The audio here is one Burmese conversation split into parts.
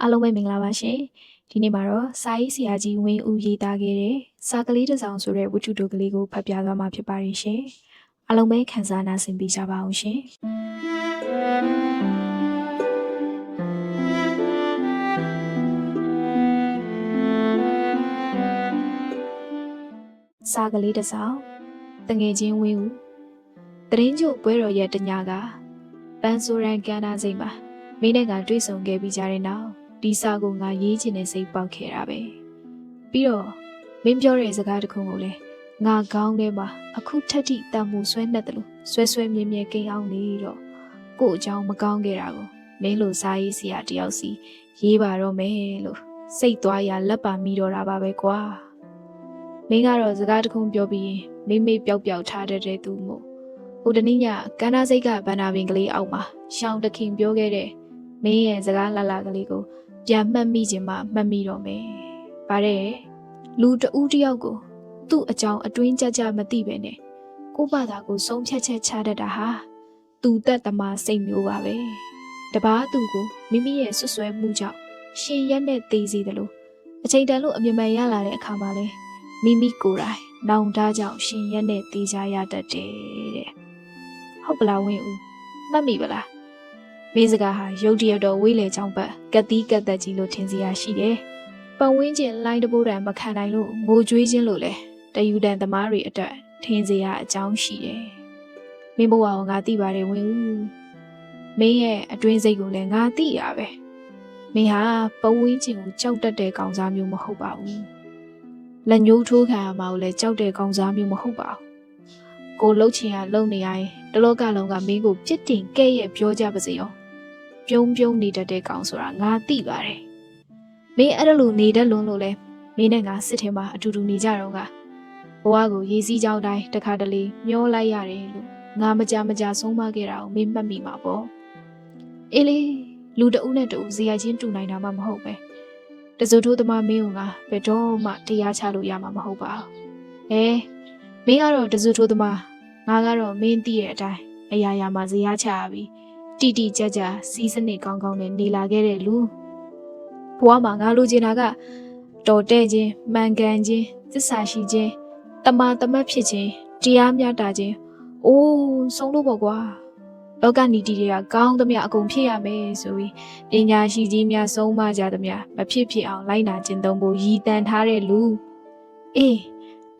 အားလုံးပဲမင်္ဂလာပါရှင်ဒီနေ့မှာတော့စာရေးဆရာကြီးဝင်းဦးရေးသားခဲ့တဲ့စာကလေးတစ်စောင်ဆိုတဲ့ဝတ္ထုတိုကလေးကိုဖတ်ပြသွားမှာဖြစ်ပါတယ်ရှင်အားလုံးပဲခန်းစားနာဆင်ပေးကြပါအောင်ရှင်စာကလေးတစ်စောင်တငယ်ချင်းဝင်းဦးတရင်ကျုပ်ပွဲတော်ရဲ့တညကပန်းဆိုရန်ကန်နာစိတ်မှာမင်းနဲ့ကတွေ့ဆုံခဲ့ပြီးကြတဲ့နောက် ဒီစာကိုငါရေးချင်တဲ့စိတ်ပေါက်ခဲ့တာပဲပြီးတော့မင်းပြောတဲ့စကားတစ်ခုကိုလည်းငါကောင်းထဲမှာအခုထက်ထိတံမှုဆွဲနှက်တယ်လို့ဆွဲဆွဲမြဲမြဲကိန်းအောင်နေတော့ကို့အကြောင်းမကောင်းခဲ့တာကိုမင်းလိုစာရေးဆရာတယောက်စီရေးပါတော့မယ်လို့စိတ်သွားရလက်ပါမိတော့တာပါပဲကွာမင်းကတော့စကားတစ်ခုပြောပြီးရင်မိမိပျောက်ပျောက်ထားတတ်တဲ့သူမို့ဟိုတနေ့ညကန္နာစိတ်ကဗန္နာပင်ကလေးအောက်မှာရှောင်းတခင်ပြောခဲ့တဲ့မင်းရဲ့စကားလှလှကလေးကို ပြန်မှတ်မိခြင်းမှမှတ်မိတော့မယ်။ဗါတဲ့လူတဦးတယောက်ကိုသူ့အကြောင်းအတွင်းကြကြမသိပဲနဲ့ကိုယ့်ဘာသာကိုဆုံးဖြတ်ချက်ချတတ်တာဟာသူတက်သမားစိတ်မျိုးပါပဲ။တပားသူကိုမိမိရဲ့ဆွဆွဲမှုကြောင့်ရှင်ရက်နဲ့တေးစီတယ်လို့အချိန်တန်လို့အမြင်မှန်ရလာတဲ့အခါမှာလဲမိမိကိုယ်တိုင်နောင်တကြောင့်ရှင်ရက်နဲ့တေးကြရတတ်တယ်တဲ့။ဟုတ်ပလားဝင်းဦးမှတ်မိပလား။ မေးစကားဟာရုတ်တရက်တော့ဝေးလေချောင်းပတ်ကက်တီးကက်သက်ကြီးလို့ထင်စရာရှိတယ်။ပတ်ဝန်းကျင်လိုင်းတပိုးတန်မခံနိုင်လို့ငိုကြွေးခြင်းလို့လဲတယူတန်သမားတွေအတွက်ထင်စရာအကြောင်းရှိတယ်။မင်းဘဝကိုငါသိပါတယ်ဝင်ဦး။မင်းရဲ့အတွင်းစိတ်ကိုလည်းငါသိရပဲ။မင်းဟာပတ်ဝန်းကျင်ကိုကြောက်တတ်တဲ့ကောင်စားမျိုးမဟုတ်ပါဘူး။လက်ညှိုးထိုးခံရမှာကိုလည်းကြောက်တဲ့ကောင်စားမျိုးမဟုတ်ပါဘူး။ကိုလှုပ်ချင်ရလှုပ်နေရရင်တလောကလုံးကမင်းကိုပြစ်တင်ကဲ့ရဲ့ပြောကြပါစေရော။ ပြုံးပြုံးနေတတ်တဲ့ကောင်ဆိုတာငါသိပါတယ်။မင်းအဲ့ဒါလိုနေတတ်လွန်းလို့လဲမင်းနဲ့ငါစစ်ထဲမှာအတူတူနေကြတော့ကဘဝကိုရေးစည်းကြောင်းတိုင်းတစ်ခါတလေမျောလိုက်ရတယ်လို့ငါမကြမကြဆုံးမခဲ့တာကိုမင်းမှတ်မိမှာပေါ့။အေးလေလူတဦးနဲ့တဦးဇေယျချင်းတူနိုင်တာမှမဟုတ်ပဲ။တစုထိုးသမားမင်းကဘယ်တော့မှတရားချလို့ရမှာမဟုတ်ပါဘူး။အဲမင်းကတော့တစုထိုးသမားငါကတော့မင်းသိရဲ့အတိုင်းအရာရာမှာဇေယျချရပြီ။ တီတီကြကြစီးစနစ်ကောင်းကောင်းနဲ့နေလာခဲ့တဲ့လူဘဝမှာငါလိုချင်တာကတော်တဲ့ခြင်းမှန်ကန်ခြင်းသစ္စာရှိခြင်းတမာတမတ်ဖြစ်ခြင်းတရားမျှတခြင်းအိုးဆုံးလို့ပေါ့ကွာလောကနီတီတွေကကောင်းသမျှအကုန်ဖြစ်ရမယ်ဆိုပြီးပညာရှိကြီးများဆုံးမကြသမျှမဖြစ်ဖြစ်အောင်လိုက်နာကျင့်သုံးဖို့ရည်တန်ထားတဲ့လူအေး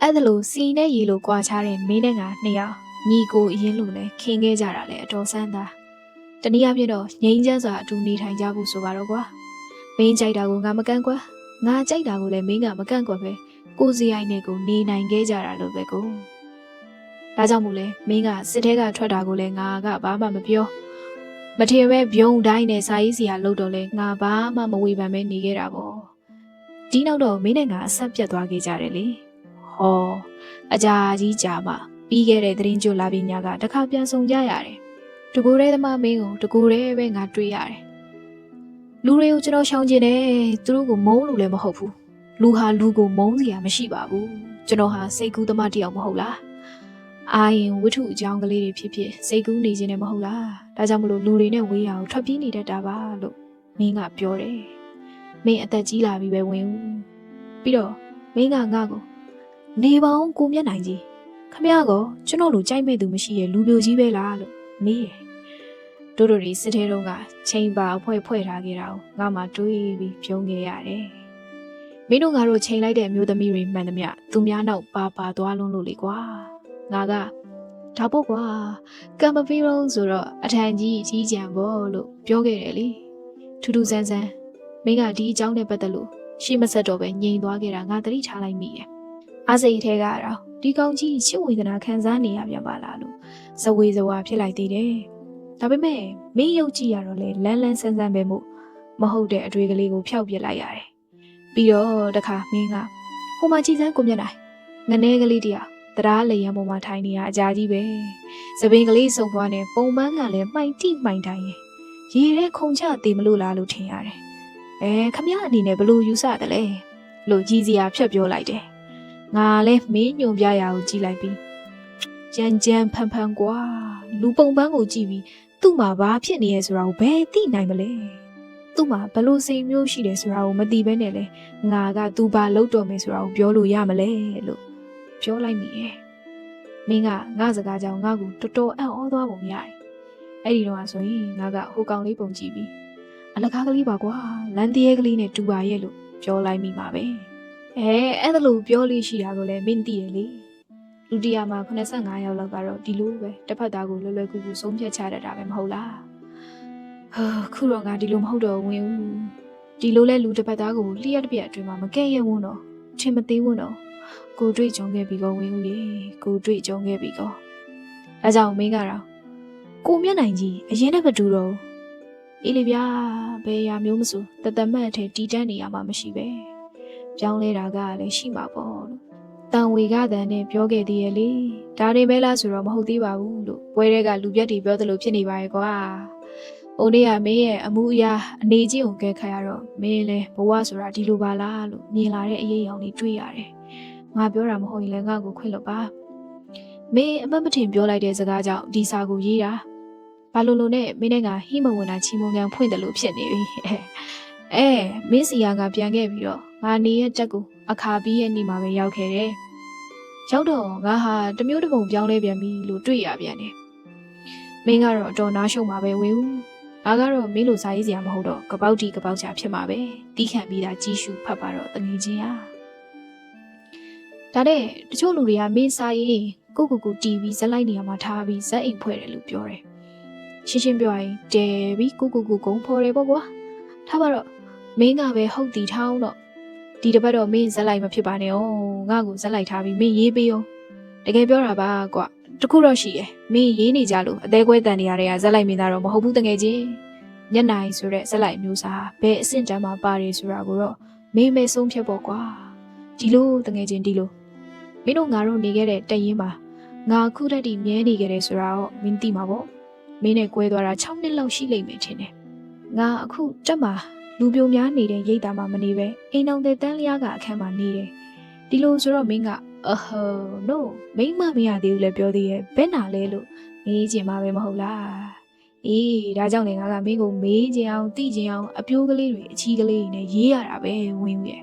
အဲ့ဒါလို့စီနဲ့ရေလိုကြွားချတဲ့မင်းနဲ့ငါနှစ်ယောက်ညီကိုအရင်လိုလဲခင်းခဲ့ကြတာလေအတော်ဆန်းသား တနည်းအားဖြင့်တော့ငိမ့်ချမ်းစွာအတူနေထိုင်ကြဖို့ဆိုပါတော့ကွာမင်းကြိုက်တာကိုငါမကန့်ကွက်ငါကြိုက်တာကိုလည်းမင်းကမကန့်ကွက်ပဲကိုစီရိုက်နဲ့ကိုနေနိုင်ခဲ့ကြတာလို့ပဲကိုဒါကြောင့်မို့လဲမင်းကစစ်ထဲကထွက်တာကိုလည်းငါကဘာမှမပြောမထင်ပဲဘုံတိုင်းနဲ့စာရေးစီယာလို့တော့လဲငါဘာမှမဝေဖန်ပဲနေခဲ့တာပေါ့ဒီနောက်တော့မင်းနဲ့ငါအဆက်ပြတ်သွားခဲ့ကြတယ်လေဟောအကြာကြီးကြာမှပြီးခဲ့တဲ့သတင်းကြိုလာပြီးညကတခါပြန်ဆောင်ကြရတယ် တကူရဲသမားမင်းကိုတကူရဲပဲငါတွေ့ရတယ်လူတွေကိုကျွန်တော်ရှောင်ကျင်တယ်သူတို့ကိုမုန်းလို့လည်းမဟုတ်ဘူးလူဟာလူကိုမုန်းစရာမရှိပါဘူးကျွန်တော်ဟာစိတ်ကူးသမားတစ်ယောက်မဟုတ်လားအာရင်ဝိထုအကြောင်းကလေးတွေဖြစ်ဖြစ်စိတ်ကူးနေခြင်းနဲ့မဟုတ်လားဒါကြောင့်မလို့လူတွေနဲ့ဝေးရအောင်ထွက်ပြေးနေတတ်တာပါလို့မင်းကပြောတယ်မင်းအသက်ကြီးလာပြီပဲဝင်ဦးပြီးတော့မင်းကငါ့ကိုနေပေါင်းကိုမျက်နိုင်ကြီးခမရကောကျွန်တော်လိုကြိုက်မဲ့သူမရှိရဲ့လူပြိုကြီးပဲလားလို့ မေးတယ်တို့တို့ဒီစစ်ထဲတုန်းကချိန်ပါအဖွဲဖွဲ့ထားခဲ့တာကိုငါမှတွေးပြီးဖြုံးခဲ့ရတယ်မင်းတို့ငါတို့ချိန်လိုက်တဲ့အမျိုးသမီးတွေမှန်သမျှသူများနောက်ပါပါသွားလုံးလို့လေကွာငါကဒါပေါ့ကွာကံမပေးတော့ဆိုတော့အထန်ကြီးအကြီးကြံပေါ့လို့ပြောခဲ့တယ်လေထူးထူးဆန်းဆန်းမင်းကဒီအကြောင်းနဲ့ပတ်သက်လို့ရှေ့မဆက်တော့ပဲငြိမ်သွားခဲ့တာငါသတိထားလိုက်မိတယ်အားစိတ်ထဲကတော့ ဒီကောင်ကြီးချစ်ဝေဒနာခံစားနေရပြန်ပါလားလို့ဇဝေဇဝါဖြစ်လိုက်သေးတယ်။ဒါပေမဲ့မင်းရုပ်ကြည့်ရတော့လေလန်းလန်းဆန်းဆန်းပဲမို့မဟုတ်တဲ့အတွေ့ကလေးကိုဖျောက်ပစ်လိုက်ရတယ်။ပြီးတော့တခါမင်းကဟိုမှာကြည်စမ်းကိုမျက်နိုင်ငနေကလေးတယောက်တရားလေရန်ပေါ်မှာထိုင်နေရအကြာကြီးပဲ။သပင်ကလေးစုံပွားနေပုံပန်းကလည်းမှိုင်တိမှိုင်တိုင်းရဲ့ရေထဲခုံချသေးမလို့လားလို့ထင်ရတယ်။အဲခမရအနေနဲ့ဘလို့ယူဆတယ်လဲလို့ကြီးစရာဖြတ်ပြောလိုက်တယ်။ ငါလည်းမင်းညွန်ပြရအောင်ကြည့်လိုက်ပြီးကြမ်းကြမ်းဖန်ဖန်ကွာလူပုံပန်းကိုကြည့်ပြီးသူ့မှာဘာဖြစ်နေရဲဆိုတာကိုဘယ်သိနိုင်မလဲသူ့မှာဘလို့စိန်မျိုးရှိတယ်ဆိုတာကိုမသိဘဲနဲ့လေငါကသူဘာလုပ်တော့မယ် ဆိုတာကိုပြောလို့ရမလဲလို့ပြောလိုက်မိရဲ့မင်းကငါစကားကြောင့်ငါ့ကိုတော်တော်အံ့ဩသွားပုံရတယ်အဲ့ဒီတော့ဆိုရင်ငါကဟိုကောင်လေးပုံကြည့်ပြီးအလကားကလေးပါကွာလန်တရဲကလေးနဲ့တူပါရဲ့လို့ပြောလိုက်မိပါပဲ အဲအဲ့ဒါလို့ပြောလို့ရှိတာကိုလည်းမင်းသိရလေလူတရာမှာ85ယောက်လောက်ကတော့ဒီလိုပဲတစ်ဖက်သားကိုလွယ်လွယ်ကူကူဆုံးဖြတ်ချတတ်တာပဲမဟုတ်လားဟာခုတော့ငါဒီလိုမဟုတ်တော့ဝင်ဦးဒီလိုလဲလူတစ်ဖက်သားကိုလျှက်တစ်ပြက်အတွင်းမှာမကဲ့ရဲ့ဝန်းတော့ထင်မသေးဝန်းတော့ကိုတွေ့ကြုံခဲ့ပြီးကောဝင်ဦးလေကိုတွေ့ကြုံခဲ့ပြီးကောဒါကြောင့်မင်းကတော့ကိုမျက်နိုင်ကြီးအရင်နဲ့မတူတော့အေးလေဗျာဘယ်ရာမျိုးမဆိုတသက်မတ်အထက်တီးတန်းနေရမှာမရှိပဲ ပြောင်းလဲတာကလည်းရှိမှာပေါ့လို့တန်ဝေကတန်နဲ့ပြောခဲ့သေးရဲ့လေဒါတွေပဲလားဆိုတော့မဟုတ်သေးပါဘူးလို့ပွဲတွေကလူပြက်တွေပြောသလိုဖြစ်နေပါရဲ့ကွာ။အိုနေ့ကမင်းရဲ့အမှုအရာအနေချင်းကိုကဲခါရတော့မင်းလဲဘဝဆိုတာဒီလိုပါလားလို့မြင်လာတဲ့အရေးအယောင်တွေတွေ့ရတယ်။ငါပြောတာမဟုတ်ရင်လည်းငါ့ကိုခွင့်လွတ်ပါ။မင်းအမတ်မထင်ပြောလိုက်တဲ့စကားကြောင့်ဒီစာကိုရေးတာ။ဘာလို့လို့နဲ့မင်းနဲ့ကဟိမဝင်တာချီမုံကန်ဖွင့်တယ်လို့ဖြစ်နေပြီ။အဲမင်းစီယာကပြန်ခဲ့ပြီးတော့ ငါနေရဲ့တက်ကိုအခါပြီးရဲ့နေ့မှာပဲရောက်ခဲ့တယ်။ရောက်တော့ငါဟာတမျိုးတစ်ပုံပြောင်းလဲပြန်ပြီလို့တွေ့ရပြန်တယ်။မင်းကတော့အတော်နားရှုံမှာပဲဝင်ဦး။ငါကတော့မင်းလိုစာရေးစရာမဟုတ်တော့ကပောက်တီကပောက်ချဖြစ်မှာပဲ။တီးခံပြီးသားကြီးရှုဖတ်ပါတော့တငယ်ချင်းဟာ။ဒါနဲ့တချို့လူတွေကမင်းစာရေးကိုကိုကိုတီးပြီးဇက်လိုက်နေရမှာထားပြီးဇက်အိမ်ဖွဲ့တယ်လို့ပြောတယ်။ရှင်းရှင်းပြောရင်တဲပြီးကိုကိုကိုဂုံဖော်တယ်ပေါ့ကွာ။ထားပါတော့မင်းကပဲဟုတ်တီထောင်းတော့ ဒီတစ်ပတ်တော့မင်းဇက်လိုက်မဖြစ်ပါနဲ့哦ငါ့ကိုဇက်လိုက်ထားပြီးမင်းရေးပေးအောင်တကယ်ပြောတာပါကွာတခုတော့ရှိရဲ့မင်းရေးနေကြလို့အသေးကွဲတန်နေရတဲ့ကဇက်လိုက်မင်းသားတော့မဟုတ်ဘူးတကယ်ချင်းညနိုင်ဆိုတဲ့ဇက်လိုက်မျိုးစားဘယ်အဆင့်တန်းမှာပါတယ်ဆိုတာကိုတော့မင်းမဲဆုံးဖြတ်ပေါ့ကွာဒီလိုတကယ်ချင်းဒီလိုမင်းတို့ငါတို့နေခဲ့တဲ့တရင်မှာငါခုတည်းတည်းမြဲနေခဲ့တယ်ဆိုတာတော့မင်းသိမှာပေါ့မင်းနဲ့ကွဲသွားတာ6နှစ်လောက်ရှိလိမ့်မယ်ထင်တယ်ငါအခုတက်မှာ လူပြိုများနေတဲ့ရိတ်တာမှမနေပဲအိမ်အောင်တဲ့တန်းလျားကအခန်းမှာနေတယ်ဒီလိုဆိုတော့မင်းကအဟို no မိမမရသေးဘူးလေပြောသေးရဲ့ဘယ်နာလဲလို့မေးချင်မှာပဲမဟုတ်လားအေးဒါကြောင့်လေငါကမင်းကိုမေးချင်အောင်သိချင်အောင်အပြိုးကလေးတွေအချီးကလေးတွေနဲ့ရေးရတာပဲဝင်းရဲ့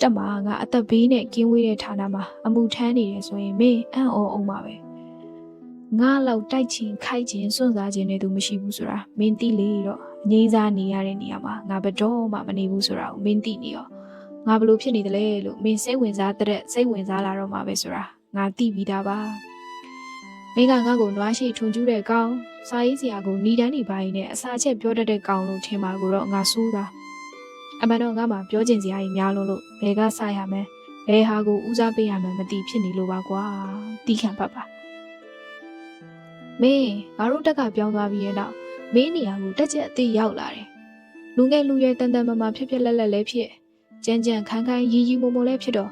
တက်မှာငါအသက်ဘေးနဲ့ကင်းဝေးတဲ့ဌာနမှာအမှုထမ်းနေတယ်ဆိုရင်မင်းအံ့ဩအောင်ပါပဲငါလောက်တိုက်ချင်ခိုက်ချင်စွန့်စားချင်တဲ့သူမရှိဘူးဆိုတာမင်းသိလေတော့အ ငိမ့်စားနေရတဲ့နေရာမှာငါဘယ်တော့မှမနေဘူးဆိုတာကိုမင်းသိနေရောငါဘလို့ဖြစ်နေတယ်လဲလို့မင်းစိတ်ဝင်စားတဲ့စိတ်ဝင်စားလာတော့မှာပဲဆိုတာငါသိပြီးသားပါမင်းကငါ့ကိုနွားရှိထွန်ကျူးတဲ့ကောင်စာရေးစရာကိုဏီတန်းနေပါရင်နဲ့အစာချက်ပြောတတ်တဲ့ကောင်လို့ထင်ပါကိုတော့ငါစိုးတာအမှန်တော့ငါမှပြောချင်စရာကြီးများလို့လို့ဘယ်ကစရမလဲဘယ်ဟာကိုဦးစားပေးရမှန်းမသိဖြစ်နေလို့ပါကွာတီးခံပတ်ပါမင်းငါတို့တက်ကပြောင်းသွားပြီးရဲ့နောက် မင်းနေရာကိုတက်ချက်အသေးရောက်လာတယ်လူငယ်လူရွယ်တန်တန်မာမာဖြစ်ဖြစ်လက်လက်လည်းဖြစ်ကြမ်းကြမ်းခန်းခန်းရီရီမိုမိုလည်းဖြစ်တော့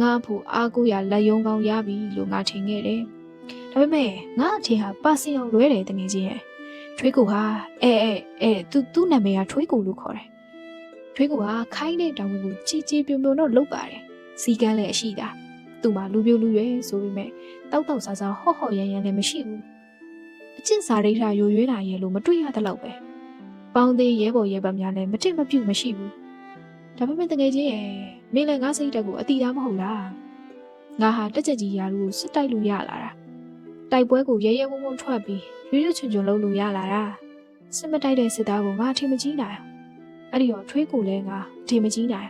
ငါ့ဖို့အားကိုးရလက်ယုံကောင်းရပြီလို့ငါထင်ခဲ့တယ်ဒါပေမဲ့ငါအထင်ဟာပါစင်အောင်လွဲတယ်တကယ်ချင်းရဲ့ထွေးကူဟာအဲအဲအဲသူသူ့နာမည်ကထွေးကူလို့ခေါ်တယ်ထွေးကူဟာခိုင်းတဲ့တောင်ဝင်ကိုချီချီပြုံပြုံတော့လုပ်ပါတယ်စီကန်းလည်းအရှိတာသူ့မှာလူပြိုလူရွယ်ဆိုပေမဲ့တောက်တောက်ဆာဆာဟော့ဟော့ရန်ရန်လည်းမရှိဘူး အကျင့်စာရိဋ္ဌာယိုရွေးတာရဲ့လို့မတွေ့ရတဲ့လောက်ပဲပေါင်းသေးရဲဘော်ရဲဘက်များလည်းမတစ်မပြုတ်မရှိဘူးဒါပေမဲ့တကယ်ကြီးရဲ့မင်းလည်းငါစိတ်တက်ကိုအတိသားမဟုတ်လားငါဟာတက်ချက်ကြီးရာလူကိုစစ်တိုက်လို့ရလာတာတိုက်ပွဲကိုရဲရဲဝုံဝုံထွက်ပြီးရွရွချွန်ချွန်လုပ်လို့ရလာတာစစ်မတိုက်တဲ့စစ်သားကိုငါထင်မကြီးနိုင်အဲ့ဒီတော့ထွေးကိုလည်းငါထင်မကြီးနိုင်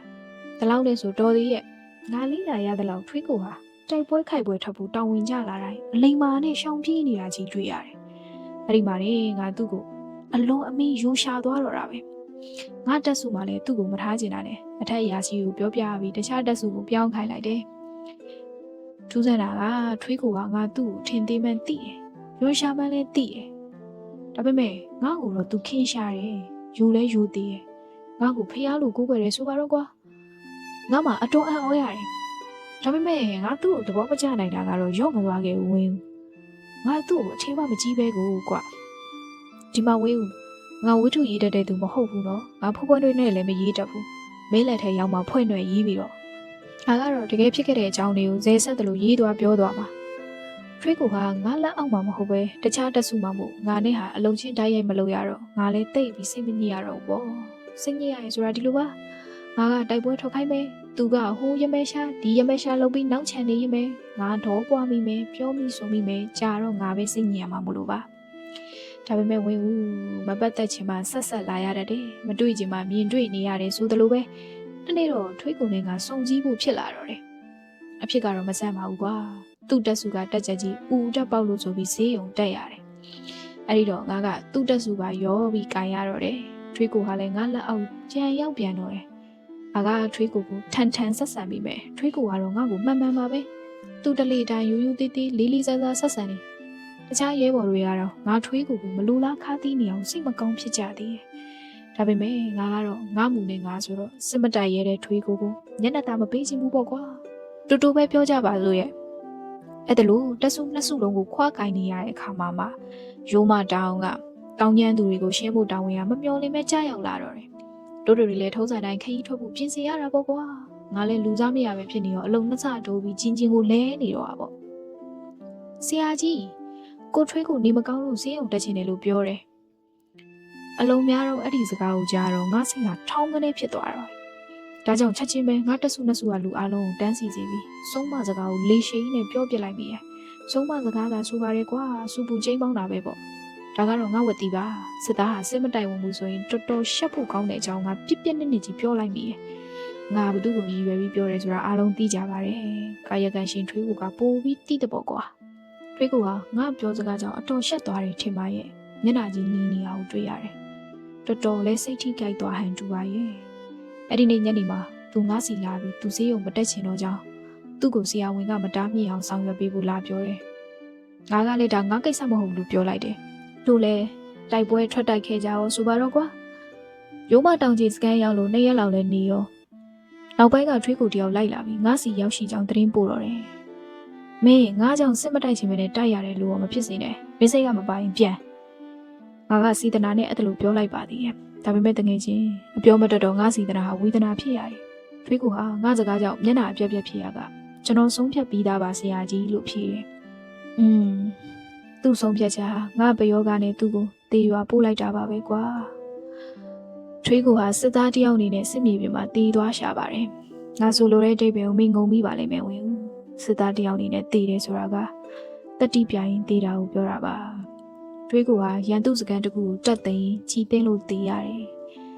ဒီလောက်နဲ့ဆိုတော်သေးရဲ့ငါလေးလာရတဲ့လောက်ထွေးကိုဟာတိုက်ပွဲခိုက်ပွဲထပ်ဖို့တောင်းဝင်ကြလာတိုင်းအလိမ္မာနဲ့ရှောင်ပြေးနေတာကြီးတွေ့ရတယ် အဲ့ဒီမှာနေငါသူ့ကိုအလုံးအမင်းယူရှာသွားတော့တာပဲငါတက်စုမှလည်းသူ့ကိုမထားချင်တာနဲ့အထက်ရာရှိကိုပြောပြပြီးတခြားတက်စုကိုပြောင်းခိုင်းလိုက်တယ်ထူးဆန်းတာကထွေးကိုကငါသူ့ကိုထင်သေးမှန်းသိတယ်ယူရှာမှန်းလည်းသိတယ်ဒါပေမဲ့ငါ့ကိုတော့သူခင်းရှာတယ်ယူလဲယူသေးတယ်ငါ့ကိုဖျားလို့ကိုးကွယ်တယ်ဆိုပါတော့ကွာငါမှအတော်အံ့ဩရတယ်ဒါပေမဲ့ငါသူ့ကိုသဘောမကျနိုင်တာကတော့ရော့မသွားခဲ့ဘူးဝင်း ငါသူ့ကိုအထင်မှမကြီးပဲကိုကွာဒီမှာဝင်းဦးငါဝိထုရေးတတ်တဲ့သူမဟုတ်ဘူးနော်ငါဖွဖွတွေနဲ့လည်းမရေးတတ်ဘူးမင်းလက်ထဲရောက်မှဖွင့်ွယ်ရေးပြီးတော့ငါကတော့တကယ်ဖြစ်ခဲ့တဲ့အကြောင်းတွေကိုဇဲဆက်တယ်လို့ရေးသွားပြောသွားမှာထွေးကိုကငါလက်အောက်မှာမဟုတ်ပဲတခြားတက်စုမှာမို့ငါနဲ့ဟာအလုံးချင်းတိုက်ရိုက်မလုပ်ရတော့ငါလည်းတိတ်ပြီးစိတ်မညစ်ရတော့ဘူးပေါ့စိတ်ညစ်ရရင်ဆိုတာဒီလိုပါ ငါကတိုက်ပွဲထွက်ခိုင်းမယ်သူကဟိုရမဲရှာဒီရမဲရှာလုပ်ပြီးနောက်ချန်နေရမယ်ငါတော့ပွားမိမယ်ပြောမိဆိုမိမယ်ကြာတော့ငါပဲစိတ်ညစ်ရမှာမလို့ပါဒါပေမဲ့ဝင်းဦးမပတ်သက်ချင်မှဆက်ဆက်လာရတတ်တယ်မတွေ့ချင်မှမြင်တွေ့နေရတယ်ဆိုသလိုပဲတနေ့တော့ထွေးကုန်နဲ့ကစုံစည်းဖို့ဖြစ်လာတော့တယ်အဖြစ်ကတော့မဆန်းပါဘူးကွာသူ့တက်စုကတက်ချက်ကြီးဦးတက်ပေါက်လို့ဆိုပြီးဈေးုံတက်ရတယ်။အဲ့ဒီတော့ငါကသူ့တက်စုကရောပြီးကန်ရတော့တယ်။ထွေးကိုကလည်းငါလက်အောက်ကြံရောက်ပြန်တော့တယ်။ ငါကထွေးကိုကိုထန်ထန်ဆက်ဆံပြီးမယ်။ထွေးကိုကတော့ငါ့ကိုမှန်မှန်ပါပဲ။သူ့တလေတိုင်းယူယူတီးတီးလေးလေးစားစားဆက်ဆံနေ။တခြားရဲဘော်တွေကတော့ငါထွေးကိုကိုမလူလားခါသီးနေအောင်စိတ်မကောင်းဖြစ်ကြသေးတယ်။ဒါပေမဲ့ငါကတော့ငါမူနဲ့ငါဆိုတော့စစ်မတိုက်ရဲတဲ့ထွေးကိုကိုညနေသားမပေးချင်ဘူးပေါ့ကွာ။တူတူပဲပြောကြပါလို့ရဲ့။အဲ့ဒါလို့တက်စုနှစ်စုလုံးကိုခွာကင်နေရတဲ့အခါမှာမှရိုးမတောင်းကတောင်းကျမ်းသူတွေကိုရှင်းဖို့တောင်းဝင်ရမမျော်လင့်မဲ့ကြားရောက်လာတော့တယ်။ တို့တို့တွေလည်းထုံးစံတိုင်းခရီးထွက်ဖို့ပြင်ဆင်ရတာပေါ့ကွာ။ငါလည်းလူသားမရပဲဖြစ်နေရောအလုံးနှစ်ဆတိုးပြီးချင်းချင်းကိုလဲနေတော့တာပေါ့။ဆရာကြီးကိုထွေးကိုနေမကောင်းလို့ဈေးအောင်တက်ချင်တယ်လို့ပြောတယ်။အလုံးများတော့အဲ့ဒီစကားကိုကြားတော့ငါစိတ်ကထောင်းကနေဖြစ်သွားတော့ဒါကြောင့်ချက်ချင်းပဲငါတက်စုနှစ်စုကလူအလုံးကိုတန်းစီစီပြီးဆုံးမစကားကိုလေရှိန်နဲ့ပြောပြလိုက်ပြီးရဆုံးမစကားသာဆိုပါရဲကွာစူပူချင်းပေါင်းတာပဲပေါ့ ဒါကတော့ငါဝတီပါစစ်သားဟာစစ်မတိုင်ဝင်ဘူးဆိုရင်တော်တော်ရှက်ဖို့ကောင်းတဲ့အကြောင်းငါပြစ်ပြစ်နစ်နစ်ကြီးပြောလိုက်မိတယ်ငါဘသူ့ကိုရည်ရွယ်ပြီးပြောတယ်ဆိုတာအားလုံးသိကြပါတယ်ကာယကံရှင်ထွေးကူကပိုပြီးတိတဲ့ပေါ့ကွာထွေးကူကငါပြောစကားကြောင့်အတော်ရှက်သွားတယ်ထင်ပါရဲ့မျက်နှာကြီးနီးနေအောင်တွေ့ရတယ်တော်တော်လေးစိတ်ထိကြိုက်သွားဟန်တူပါရဲ့အဲ့ဒီနေ့ညနေမှာသူငါစီလာပြီးသူစေးရုံမတက်ချင်တော့ကြောင်းသူ့ကိုဆရာဝန်ကမတားမြစ်အောင်ဆောင်ရွက်ပေးဖို့လာပြောတယ်။ငါကလည်းဒါငါကိစ္စမဟုတ်ဘူးလို့ပြောလိုက်တယ်။ သူလည်းတိုက်ပွဲထွက်တိုက်ခဲ့ကြအောင်ဆိုပါတော့ကွာ။ရုံးမတောင်ကြီးစကန်ရောက်လို့နှစ်ရက်လောက်လည်းနေရော။နောက်ပိုင်းကထွေးကိုတယောက်လိုက်လာပြီးငါစီရောက်ရှိကြောင်းသတင်းပို့တော့တယ်။မင်းငါကြောင့်စစ်မတိုက်ချင်မနဲ့တိုက်ရတယ်လို့မဖြစ်စေနဲ့။မင်းစိတ်ကမပိုင်ပြန်။ငါကစီတနာနဲ့အဲ့ဒါလိုပြောလိုက်ပါသေးရဲ့။ဒါပေမဲ့တငယ်ချင်းအပြောမတတ်တော့ငါစီတနာဟာဝေဒနာဖြစ်ရတယ်။ထွေးကူဟာငါစကားကြောင့်မျက်နှာအပြက်ပြက်ဖြစ်ရကကျွန်တော်ဆုံးဖြတ်ပြီးသားပါဆရာကြီးလို့ဖြေတယ်။อืม သူ့ဆုံးဖြတ်ချက်ဟာငါပယောဂနဲ့သူ့ကိုတေရွာပို့လိုက်တာပါပဲကွာ။ထွေးကူဟာစစ်သားတယောက်အနေနဲ့စစ်မြေပြင်မှာတေးသွားရှာပါတယ်။ငါဆိုလိုတဲ့အိဗယ်ကိုမင်းငုံမိပါလိမ့်မယ်ဝင်ဦး။စစ်သားတယောက်အနေနဲ့တေးတယ်ဆိုတာကတတိပြိုင်တေးတာကိုပြောတာပါ။တွေးကိုကရန်သူစကန်တကူကိုတက်သိမ်းချီသိမ်းလို့တေးရတယ်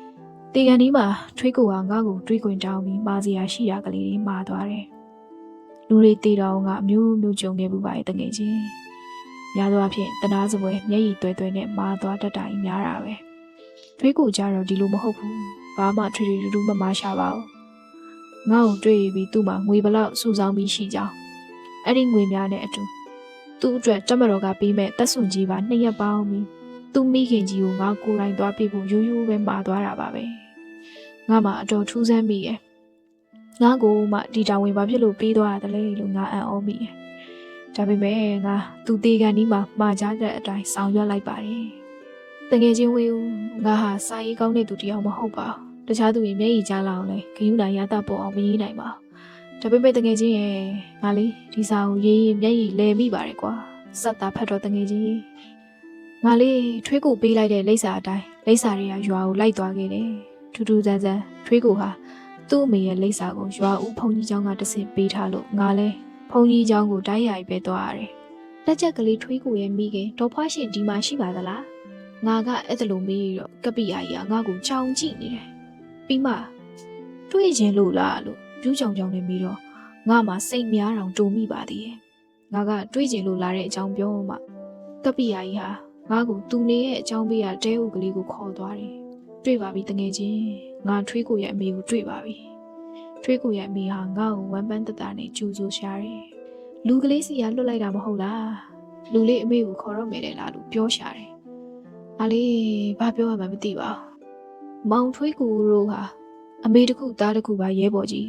။တေကန်ဒီမှာထွေးကိုကငါ့ကိုတွေးခွင်တောင်းပြီးမာစီယာရှိတာကလေးတွေမာသွားတယ်။လူတွေတေတော်ကအမျိုးမျိုးကြုံခဲ့မှုပါရဲ့တငယ်ချင်း။ များသောအားဖြင့်တနာစပွဲမျက်ရည်သွဲသွဲနဲ့မာသွားတတ်တာကြီးများတာပဲ။ထွေးကိုကြတော့ဒီလိုမဟုတ်ဘူး။ဘာမှထွေထွေထူးထူးမမရှာပါဘူး။ငါ့ကိုတွေးပြီးသူ့မှာငွေဘလောက်စုဆောင်းပြီးရှိကြောင်းအဲ့ဒီငွေများနဲ့အတူသူ့အတွက်တမတော်ကပေးမဲ့တက်ဆွန်ကြီးပါနှစ်ရက်ပေါင်းပြီးသူ့မိခင်ကြီးကိုငါကိုယ်တိုင်သွားပြဖို့ရိုးရိုးပဲမှာသွားတာပါပဲငါမှအတော်ထူးဆန်းမိရဲ့ငါကိုမှဒီတောင်ဝင်ဘာဖြစ်လို့ပေးသွားရတယ်လဲလို့ငါအံ့ဩမိရဲ့ ဒါပေမဲ့ငါသူတေကန်ဒီမှာမှာကြတဲ့အတိုင်းဆောင်ရွက်လိုက်ပါတယ်တကယ်ချင်းဝေးဦးငါဟာစာရေးကောင်းတဲ့သူတစ်ယောက်မဟုတ်ပါဘူးတခြားသူတွေမျက်ရည်ကြားလာအောင်လဲဂယုဏရတာပေါ်အောင်မရေးနိုင်ပါဘူး ဒါပေမဲ့တငယ်ချင်းရဲ့ငါလေးဒီစာကိုရေးရင်မျက်ရည်လဲမိပါတယ်ကွာစက်သားဖတ်တော့တငယ်ချင်းငါလေးထွေးကိုပေးလိုက်တဲ့လိပ်စာအတိုင်းလိပ်စာတွေကရွာကိုလိုက်သွားခဲ့တယ်ထူးထူးဆန်းဆန်းထွေးကိုဟာသူ့အမေရဲ့လိပ်စာကိုရွာဦးဖုန်ကြီးเจ้าကတဆင့်ပေးထားလို့ငါလဲ ဖုန်ကြီးเจ้าကိုတိုက်ရိုက်ပဲသွားရတယ်လက်ချက်ကလေးထွေးကိုရဲ့မိခင်ဒေါ်ဖွားရှင်ဒီမှာရှိပါသလားငါကအဲ့ဒါလိုမေးတော့ကပ္ပိယာကြီးကငါ့ကိုကြောင်ကြည့်နေတယ်ပြီးမှတွေးခြင်းလို့လားလို့ ပြူးကြောင်ကြောင်နဲ့ပြီးတော့ငါမှစိတ်များတောင်တုံမိပါသေးရဲ့ငါကတွေးကြည့်လို့လာတဲ့အကြောင်းပြောမှကပ္ပိယာကြီးဟာငါ့ကိုသူနေရဲ့အကြောင်းပေးရတဲဥကလေးကိုခေါ်သွားတယ်တွေ့ပါပြီတငယ်ချင်းငါထွေးကိုရဲ့အမေကိုတွေ့ပါပြီ ထွေးကိုရဲ့အမေဟာငါ့ကိုဝမ်းပန်းတတနဲ့ကြိုးစိုးရှာတယ်လူကလေးစီကလွတ်လိုက်တာမဟုတ်လားလူလေးအမေကိုခေါ်တော့မယ်လေလားလို့ပြောရှာတယ်အားလေးဘာပြောရမှမသိပါဘူးမောင်ထွေးကိုတို့ဟာအမေတစ်ခုသားတစ်ခုပါရဲဘော်ကြီး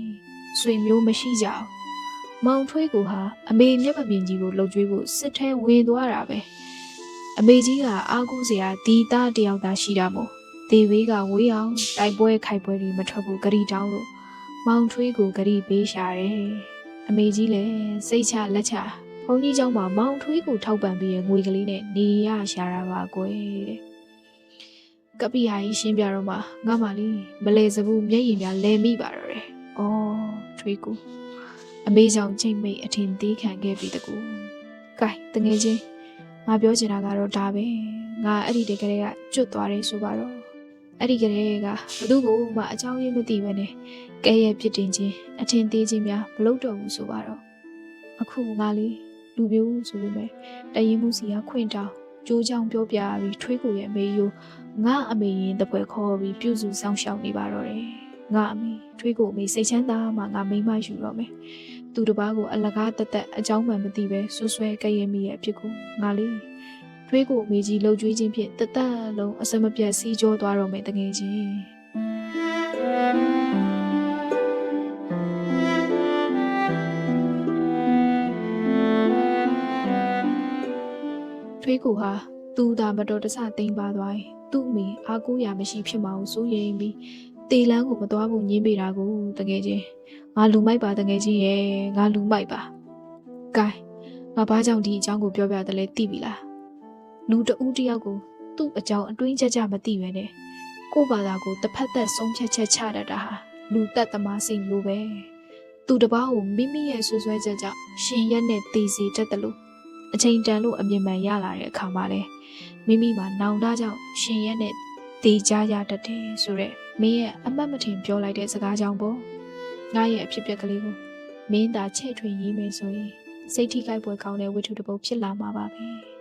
ဆွေမျိုးမရှိကြဘူးမောင်ထွေးကိုဟာအမေမျက်မမြင်ကြီးကိုလှုပ်ကြွေးဖို့စစ်ထဲဝင်သွားတာပဲအမေကြီးကအားကိုးစရာဒီသားတယောက်သာရှိတာမို့ဒေဝေးကဝေးအောင်တိုက်ပွဲခိုက်ပွဲတွေမထွက်ဘူးဂရီတောင်းလို့ မောင်ထွေးကိုဂရီပေးရှာတယ်အမေကြီးလည်းစိတ်ချလက်ချ ဘုန်းကြီးเจ้าမှာမောင်ထွေးကိုထောက်ပံ့ပြီးရငွေကလေးနဲ့နေရရှာတာပါကွယ်တဲ့ကပ္ပိယာကြီးရှင်းပြတော့မှငါမလေးမလဲစဘူးမျက်ရည်များလဲမိပါတော့တယ်။အော်ထွေးကိုအမေကြောင့်ချိန်မိတ်အထင်သေးခံခဲ့ပြီတကူ။ကဲတငယ်ချင်းငါပြောချင်တာကတော့ဒါပဲ။ငါအဲ့ဒီတကယ်ကကျွတ်သွားတယ်ဆိုပါတော့ အဲ့ဒီကလေးကဘသူ့ကိုမှအကြောင်းရင်းမသိပဲနဲ့ကဲရဲ့ပြစ်တင်ခြင်းအထင်သေးခြင်းများမလုပ်တော့ဘူးဆိုပါတော့အခုငါလေးလူပြိုးဆိုပေမဲ့တရင်မှုစီကခွင့်တောင်းကြိုးချောင်းပြောပြပြီးထွေးကိုရဲ့အမေယိုငါအမေရင်တပွဲခေါ်ပြီးပြုစုဆောင်ရှောက်နေပါတော့တယ်ငါအမေထွေးကိုအမေစိတ်ချမ်းသာမှငါမိမယူတော့မယ်သူတစ်ပါးကိုအလကားတက်တက်အကြောင်းမှန်မသိပဲဆွဆွဲကြရင်မိရဲ့အဖြစ်ကိုငါလေး ထွေးကိုအမေကြီးလှုပ်ကြွေးခြင်းဖြင့်တသက်လုံးအစမပြတ်စီးကြောသွားတော့မယ်တကယ်ချင်းထွေးကိုဟာသူ့သာမတော်တဆတိမ်ပါသွားရင်သူ့အမိအားကိုးရမရှိဖြစ်မှာကိုစိုးရိမ်ပြီးတေလန်းကိုမသွားဖို့ညင်းပေးတာကိုတကယ်ချင်းငါလူမိုက်ပါတကယ်ချင်းရဲ့ငါလူမိုက်ပါကဲငါဘာကြောင့်ဒီအကြောင်းကိုပြောပြတယ်လဲသိပြီလား လူတဦးတယောက်ကိုသူ့အကြောင်းအတွင်းကြကြမသိပဲနဲ့ကို့ဘာသာကိုတစ်ဖက်သက်ဆုံးဖြတ်ချက်ချတတ်တာဟာလူသက်သမားစိတ်လိုပဲသူတစ်ပါးကိုမိမိရဲ့ဆွဆွဲချက်ကြောင့်ရှင်ရက်နဲ့တည်စီတတ်တယ်လို့အချိန်တန်လို့အမြင်မှန်ရလာတဲ့အခါမှာလဲမိမိမှာနောင်တကြောင့်ရှင်ရက်နဲ့တေချာရတတ်တယ်ဆိုတော့မင်းရဲ့အမတ်မထင်ပြောလိုက်တဲ့စကားကြောင့်ပေါ့ငါရဲ့အဖြစ်အပျက်ကလေးကိုမင်းသာချဲ့ထွင်ရေးမယ်ဆိုရင်စိတ်ထိခိုက်ပွဲကောင်းတဲ့ဝိထုတစ်ပုဒ်ဖြစ်လာမှာပါပဲ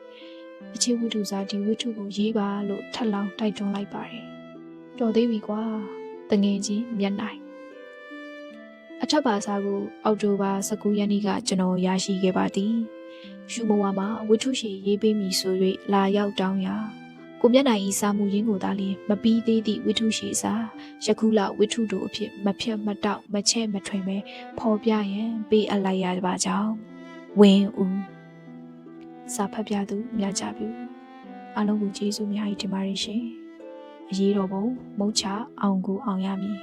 အချစ်ဝိထုစားဒီဝိထုကိုရေးပါလို့ထပ်လောင်းတိုက်တွန်းလိုက်ပါတယ်တော်သေးပြီကွာတငယ်ချင်းမျက်နှိုင်အထက်ပါစာကိုအောက်တိုဘာ19ရက်နေ့ကကျွန်တော်ရရှိခဲ့ပါသည်ရှုမဝါမှာဝိထုရှိရေးပေးမိဆို၍လာရောက်တောင်းရာကိုမျက်နှာဤစာမှုရင်းကိုသာလျှင်မပြီးသေးသည့်ဝိထုရှိစာယခုလဝိထုတို့အဖြစ်မဖြတ်မတောက်မချဲ့မထွင်ပဲဖော်ပြရန်ပေးအပ်လိုက်ရပါကြောင်းဝင်းဦး စာဖတ်ပြသူမြတ်ကြပြုအားလုံးကိုကျေးဇူးများကြီးတင်ပါတယ်ရှင်အရေးတော်ပုံမုတ်ချအောင်ကိုအောင်ရမည်